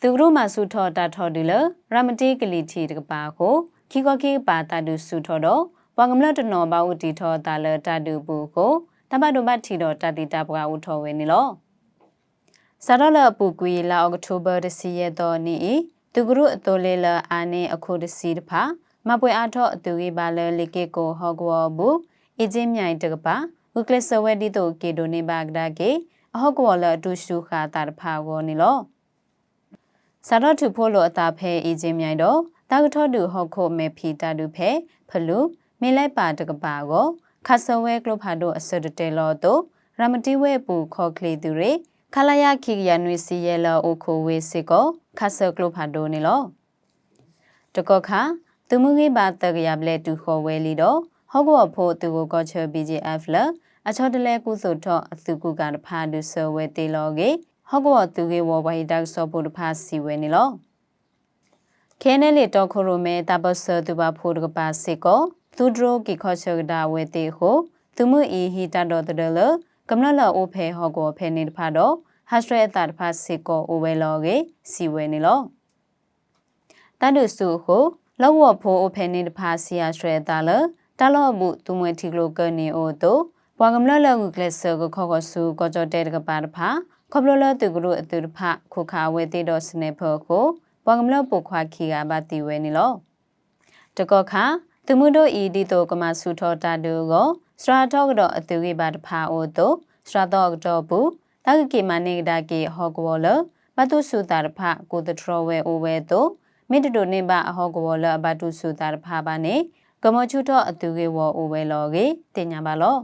သူတို့မှစုထောတာထောဒီလရမတိကလီတီတကပါကိုခီကောခိပါတာဒုစုထောတော့ဘွာကမလတနောဘာဥတီထောတာလတာဒုဘူးကိုတပတ်တို့ပတ်ထီတော့တတိတာပကဥထောဝဲနေလောစာရလပူကွေလာအောက်တိုဘာတစီရတော့နီသူကရုအတော်လေးလာအာနေအခုတစီတဖာမပွဲအားထောအသူကြီးပါလဲလေကေကိုဟော့ကောဘူးအင်းချင်းမြိုင်တကပါဥကလစဝဲဒီတိုကေဒိုနေဘာဂဒါကေအဟော့ကောလအတူရှုခါတာတဖာကိုနီလော စာရထုဖို့လိုအတာဖဲအင်းချင်းမြိုင်တော့တာကထောတူဟော့ခိုမေဖီတာတူဖဲဖလူမင်းလိုက်ပါတကပါကိုခါဆဝဲကလဖာဒိုအစဒတဲလောတိုရမတိဝဲပူခေါ်ကလီသူရေခလာယခိကရနွေစီရဲလောအိုခိုဝေစစ်ကိုခါဆကလဖာဒိုနေလောတကောခါသူမှုကြီးပါတကရပလက်တူခေါ်ဝဲလီတော့ဟောကောဖို့သူကိုကောချေ BGF လအချောတလဲကုစုတော့အသူကုကတဖာဒုဆဝဲတေလောကေ ဟောကောသူကေဝဝိုင်တက်ဆောဖို့တဖာစီဝဲနေလောခဲနဲလေတော့ခရိုမဲတပဆသူပါဖို့တကပါစစ်ကိုသူဒရိုကီခေါ်ချကဒါဝဲတေဟုသူမှုအီဟီတတော်တလကမ္လလအိုဖဲဟောကောဖဲနေတဖာတော့ဟတ်စရဲတာတဖာစစ်ကိုအိုဝဲလောကေစီဝဲနေလောတန်ဒုစုဟုလောဝဖိုအိုဖဲနေတဖာစီယာစရဲတာလတလောမှုသူမွေတီကလိုကနေအိုတိုဘွာကမ္လလကုကလဆာကိုခေါ်ခေါ်စုကောကြတဲ့တကပါတဖာ ခေါပလလသူကရုအတူတဖခုခါဝဲတေတော့စနေဖို့ကိုဘွာကမ္လပုခွာခီကပါတီဝဲနေလောတကောခါသူမှုတို့ဤဒီတိုကမဆုထောတာတူကိုစရာတော့ကတော့အတူကြီးပါတဖာအိုတိုစရာတော့ကတော့ဘူးတကကေမနေကဒါကေဟောကဝလမတုစုတာတဖကိုတထရဝဲအိုဝဲတိုမိတတိုနေပါအဟောကဝလအဘတုစုတာတဖပါနေကမချူတော့အတူကြီးဝအိုဝဲလောကေတင်ညာပါလော